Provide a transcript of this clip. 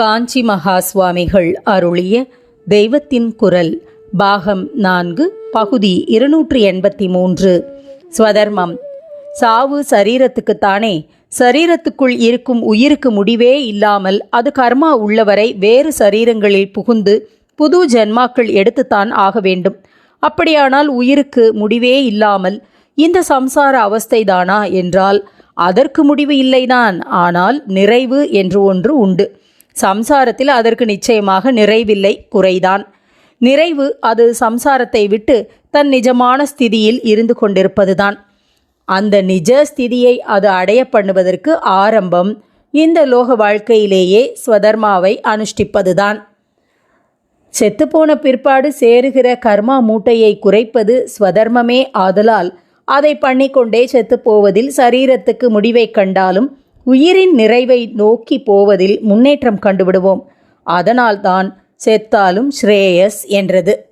காஞ்சி மகா சுவாமிகள் அருளிய தெய்வத்தின் குரல் பாகம் நான்கு பகுதி இருநூற்றி எண்பத்தி மூன்று ஸ்வதர்மம். சாவு சரீரத்துக்குத்தானே சரீரத்துக்குள் இருக்கும் உயிருக்கு முடிவே இல்லாமல் அது கர்மா உள்ளவரை வேறு சரீரங்களில் புகுந்து புது ஜென்மாக்கள் எடுத்துத்தான் ஆக வேண்டும். அப்படியானால் உயிருக்கு முடிவே இல்லாமல் இந்த சம்சார அவஸ்தைதானா என்றால் அதற்கு முடிவு இல்லைதான் ஆனால் நிறைவு என்று ஒன்று உண்டு. சம்சாரத்தில் அதற்கு நிச்சயமாக நிறைவில்லை குறைதான். நிறைவு அது சம்சாரத்தை விட்டு தன் நிஜமான ஸ்திதியில் இருந்து கொண்டிருப்பதுதான். அந்த நிஜ ஸ்திதியை அது அடைய பண்ணுவதற்கு ஆரம்பம் இந்த லோக வாழ்க்கையிலேயே ஸ்வதர்மாவை அனுஷ்டிப்பதுதான். செத்துப்போன பிற்பாடு சேருகிற கர்மா மூட்டையை குறைப்பது ஸ்வதர்மமே ஆதலால் அதை பண்ணிக்கொண்டே செத்துப்போவதில் சரீரத்துக்கு முடிவை கண்டாலும் உயிரின் நிறைவை நோக்கி போவதில் முன்னேற்றம் கண்டுவிடுவோம். அதனால்தான் செத்தாலும் ஸ்ரேயஸ் என்றது.